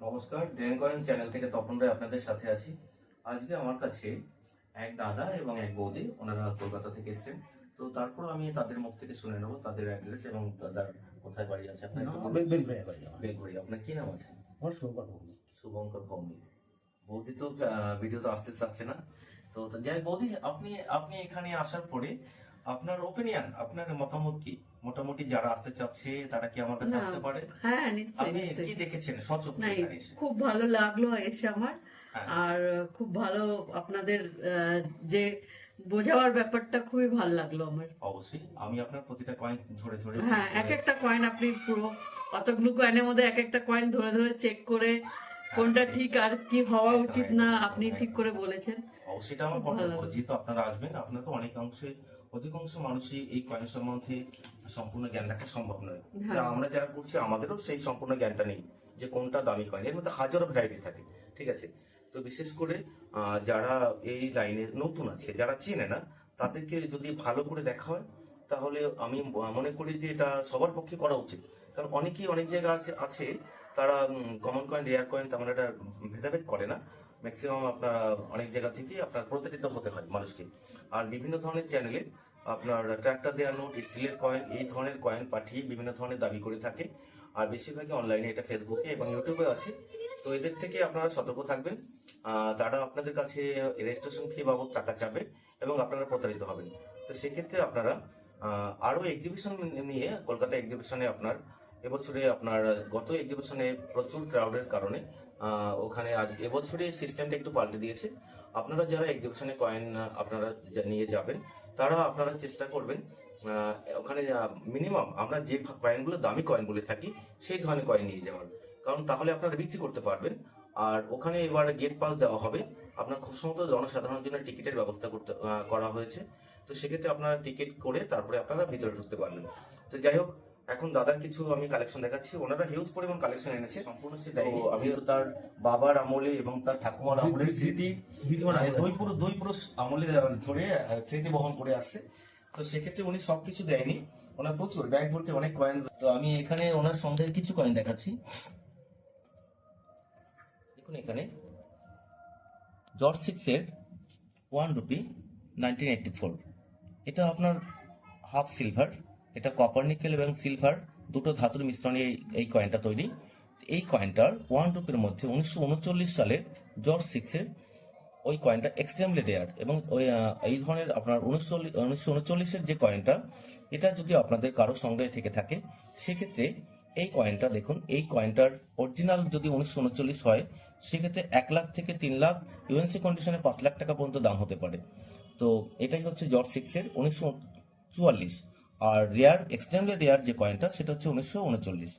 নমস্কার drain coin channel থেকে তপন রায় আপনাদের সাথে আছি। আজকে আমার কাছে এক দাদা এবং এক বৌদি ওনারা কলকাতা থেকে এসেছেন। তো তারপর আমি তাদের মুখ থেকে শুনে নেব তাদের অ্যাড্রেস এবং দাদার কোথায় বাড়ি আছে আপনার। বেলঘড়ি আপনার কি নাম আছে? আমার শুভঙ্কর ভৌমিক। শুভঙ্কর ভৌমিক। বৌদি তো ভিডিও তো আসতে চাচ্ছে না। তো তো যাই বৌদি আপনি আপনি এখানে আসার পরে আপনার ওপিনিয়ন আপনার মতামত কি? মোটামুটি যারা আসতে চাচ্ছে তারা কি আমার কাছে আসতে পারে? হ্যাঁ নিশ্চয়ই আপনি কি দেখেছেন? সচক এসে। খুব ভালো লাগল এসে আমার। হ্যাঁ। আর খুব ভালো আপনাদের যে বোঝাবার ব্যাপারটা খুবই ভালো লাগল আমার। অবশ্যই আমি আপনার প্রতিটা কয়েন ধরে ধরে হ্যাঁ এক একটা কয়েন আপনি পুরো অতগুলো কয়েনের মধ্যে এক একটা কয়েন ধরে ধরে চেক করে কোনটা ঠিক আর কি হওয়া উচিত না আপনি ঠিক করে বলেছেন। এটা আমার কর্তব্য যেহেতু আপনারা আসবেন আপনার তো অনেকাংশে অধিকাংশ মানুষই এই কয়েন সম্বন্ধে সম্পূর্ণ জ্ঞান রাখা সম্ভব নয়। হ্যাঁ। আমরা যারা করছি আমাদেরও সেই সম্পূর্ণ জ্ঞানটা নেই যে কোনটা দামি কয়েন। এর মধ্যে হাজারো ভ্যারাইটি থাকে ঠিক আছে? তো বিশেষ করে যারা এই লাইনে নতুন আছে যারা চেনে না তাদেরকে যদি ভালো করে দেখা হয় তাহলে আমি মনে করি যে এটা সবার পক্ষে করা উচিত। কারণ অনেকেই অনেক জায়গা আছে আছে তারা কমন কয়েন রেয়ার কয়েন তেমন একটা ভেদাভেদ করে না। ম্যাক্সিমাম আপনার অনেক জায়গা থেকে আপনার প্রতারিত হতে হয় মানুষকে। আর বিভিন্ন ধরনের চ্যানেলে আপনার ট্র্যাক্টর দেওয়া নোট স্টিলের কয়েন এই ধরনের কয়েন পাঠিয়ে বিভিন্ন ধরনের দাবি করে থাকে। আর বেশিরভাগই অনলাইনে এটা ফেসবুকে এবং ইউটিউবে আছে। তো এদের থেকে আপনারা সতর্ক থাকবেন। তারা আপনাদের কাছে রেজিস্ট্রেশন ফি বাবদ টাকা চাবে এবং আপনারা প্রতারিত হবেন। তো সেক্ষেত্রে আপনারা আরও আরও এক্সিবিশন নিয়ে, কলকাতা এক্সিবিশনে আপনার এবছরে আপনার, গত এক্সিবিশনে প্রচুর ক্রাউডের কারণে ওখানে আজ এবছরে সিস্টেমটা একটু পাল্টে দিয়েছে। আপনারা যারা এক্সিবিশনে কয়েন আপনারা নিয়ে যাবেন, তারা আপনারা চেষ্টা করবেন ওখানে মিনিমাম আমরা যে কয়েনগুলো দামি কয়েন বলে থাকি, সেই ধরনের কয়েন নিয়ে যাওয়ার। কারণ তাহলে আপনারা বিক্রি করতে পারবেন। আর ওখানে এবার গেট পাস দেওয়া হবে। আপনার খুব সম্ভবত জনসাধারণের জন্য টিকিটের ব্যবস্থা করতে করা হয়েছে। তো সেক্ষেত্রে আপনারা টিকিট করে তারপরে আপনারা ভিতরে ঢুকতে পারবেন তো যাই হোক এখন দাদার কিছু আমি কালেকশন দেখাচ্ছি। ওনারা হিউজ পরিমাণ কালেকশন এনেছে সম্পূর্ণ সে দেয়নি। আমি তো তার বাবার আমলে এবং তার ঠাকুমার আমলের স্মৃতি দিদিমার মানে আমলে। দুই দুই পুরুষ আমলে ধরে স্মৃতি বহন করে আসছে। তো সেক্ষেত্রে উনি সবকিছু দেয়নি। ওনার প্রচুর ব্যাগ ভর্তি অনেক কয়েন তো আমি এখানে ওনার সঙ্গে কিছু কয়েন দেখাচ্ছি। দেখুন এখানে। জর্জ সিক্স এর one rupee nineteen eighty four এটা আপনার হাফ সিলভার এটা কপার নিকেল এবং সিলভার দুটো ধাতুর মিশ্রণে এই- কয়েনটা তৈরি। এই কয়েনটার ওয়ান রুপির মধ্যে উনিশশো সালের জর্জ সিক্সের ওই কয়েনটা এক্সট্রিমলি রেয়ার এবং ওই এই ধরনের আপনার উনিশশো উনচল্লিশের যে কয়েনটা এটা যদি আপনাদের কারও সংগ্রহে থেকে থাকে, সেক্ষেত্রে এই কয়েনটা দেখুন, এই কয়েনটার অরিজিনাল যদি উনিশশো উনচল্লিশ হয়, সেক্ষেত্রে এক লাখ থেকে তিন লাখ ইউএনসি কন্ডিশনে পাঁচ লাখ টাকা পর্যন্ত দাম হতে পারে। তো এটাই হচ্ছে জর্জ সিক্সের উনিশশো চুয়াল্লিশ। আর রেয়ার এক্সট্রিমলি রেয়ার যে কয়েনটা সেটা হচ্ছে উনিশশো উনচল্লিশ।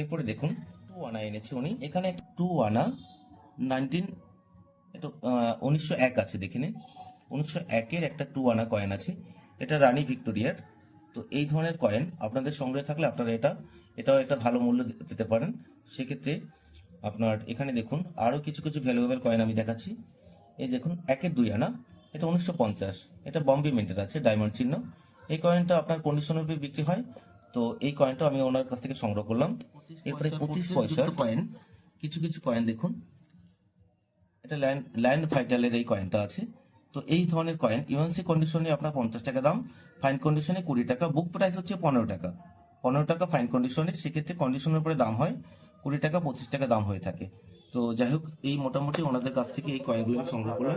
এরপরে দেখুন টু আনা এনেছে উনি। এখানে টু আনা নাইনটিন এটা উনিশশো এক আছে, দেখে নিন। উনিশশো একের একটা টু আনা কয়েন আছে। এটা রানী ভিক্টোরিয়ার। তো এই ধরনের কয়েন আপনাদের সংগ্রহে থাকলে আপনারা এটা, এটাও একটা ভালো মূল্য পেতে পারেন। সেক্ষেত্রে আপনার এখানে দেখুন, আরও কিছু কিছু ভ্যালুয়েবল কয়েন আমি দেখাচ্ছি। এই দেখুন, একের দুই আনা। এটা উনিশশো পঞ্চাশ। এটা বম্বে মিন্টের আছে ডায়মন্ড চিহ্ন। এই কয়েনটা আপনার কন্ডিশনের উপরে বিক্রি হয়। তো এই কয়েনটা আমি ওনার কাছ থেকে সংগ্রহ করলাম। এরপরে পঁচিশ পয়সা কয়েন কিছু কিছু কয়েন দেখুন। এটা ল্যান্ড ল্যান্ড ভাইটালের এই কয়েনটা আছে। তো এই ধরনের কয়েন ইউএনসি কন্ডিশনে আপনার পঞ্চাশ টাকা দাম ফাইন কন্ডিশনে কুড়ি টাকা বুক প্রাইস হচ্ছে পনেরো টাকা। পনেরো টাকা ফাইন কন্ডিশনে সেক্ষেত্রে কন্ডিশনের উপরে দাম হয় কুড়ি টাকা পঁচিশ টাকা দাম হয়ে থাকে। তো যাই হোক এই মোটামুটি ওনাদের কাছ থেকে এই কয়েনগুলো আমি সংগ্রহ করলাম।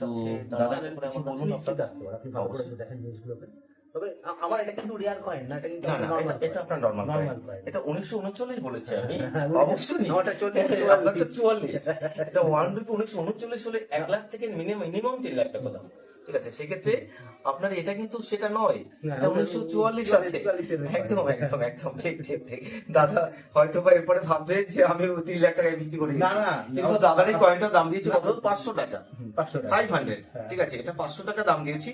তো দাদা দেখেন জিনিসগুলোকে। তবে আমার এটা কিন্তু রিয়ার কয়েন না এটা কিন্তু আপনার নর্মাল এটা উনিশশো উনচল্লিশ বলেছি আমি। হ্যাঁ, অবশ্যই। আমারটা চল্লিশ, আপনারটা চুয়াল্লিশ। এটা ওয়ান রুপি উনিশশো উনচল্লিশ হলে এক লাখ থেকে মিনিমাম মিনিমাম তিন লাখ টাকা দাম। ঠিক আছে সেক্ষেত্রে আপনার এটা কিন্তু সেটা নয়। এটা উনিশশো চুয়াল্লিশ আছে। 44 এর ব্যাপার। একদম একদম একদম ঠিক ঠিক ঠিক। দাদা হয়তো বা এরপরে ভাববে যে আমি তিন লাখ টাকায় বিক্রি করি না, না, কিন্তু দাদার এই কয়েনটার দাম দিয়েছি কত? পাঁচশো টাকা। ফাইভ হান্ড্রেড হ্যাঁ। ঠিক আছে এটা পাঁচশো টাকা দাম দিয়েছি।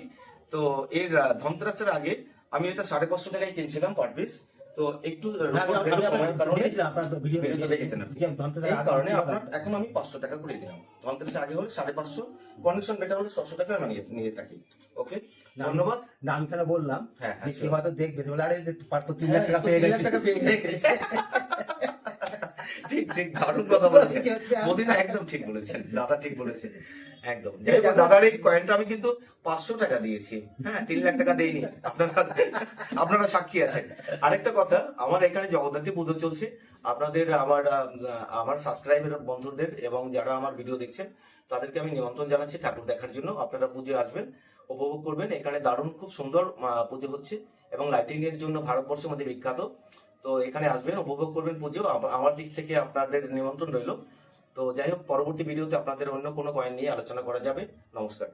তো এর ধনতেরাসের আগে আমি এটা সাড়ে পাঁচশো টাকায় কিনছিলাম পার পিস তো একটু কারণে আপনার এখন আমি পাঁচশো টাকা করে দিলাম। ধনতেরাসের আগে হলে সাড়ে পাঁচশো কন্ডিশন বেটার হলে ছশো টাকা আমি নিয়ে- থাকি। ওকে ধন্যবাদ। না আমি কেন বললাম। হ্যাঁ, হ্যাঁ, কেউ হয়তো দেখবে। আরে যে পার তো তিন লাখ গেছে। টাকা পেয়ে গেছে। ঠিক ঠিক দারুণ কথা বলেছেন। মদিনা একদম ঠিক বলেছেন। দাদা ঠিক বলেছেন। একদম। দাদার এই কয়েনটা আমি কিন্তু পাঁচশো টাকা দিয়েছি। হ্যাঁ তিন লাখ টাকা দেইনি। আপনারা আপনারা সাক্ষী আছেন। আরেকটা কথা আমার এখানে জগদ্ধাত্রী পুজো চলছে। আপনাদের আমার আমার সাবস্ক্রাইবার বন্ধুদের এবং যারা আমার ভিডিও দেখছেন তাদেরকে আমি নিমন্ত্রণ জানাচ্ছি ঠাকুর দেখার জন্য। আপনারা পুজো আসবেন উপভোগ করবেন। এখানে দারুণ খুব সুন্দর পুজো হচ্ছে এবং লাইটিং এর জন্য ভারতবর্ষের মধ্যে বিখ্যাত। তো এখানে আসবেন উপভোগ করবেন পুজো। আমার দিক থেকে আপনাদের নিমন্ত্রণ রইল। তো যাই হোক পরবর্তী ভিডিওতে আপনাদের অন্য কোনো কয়েন নিয়ে আলোচনা করা যাবে। নমস্কার।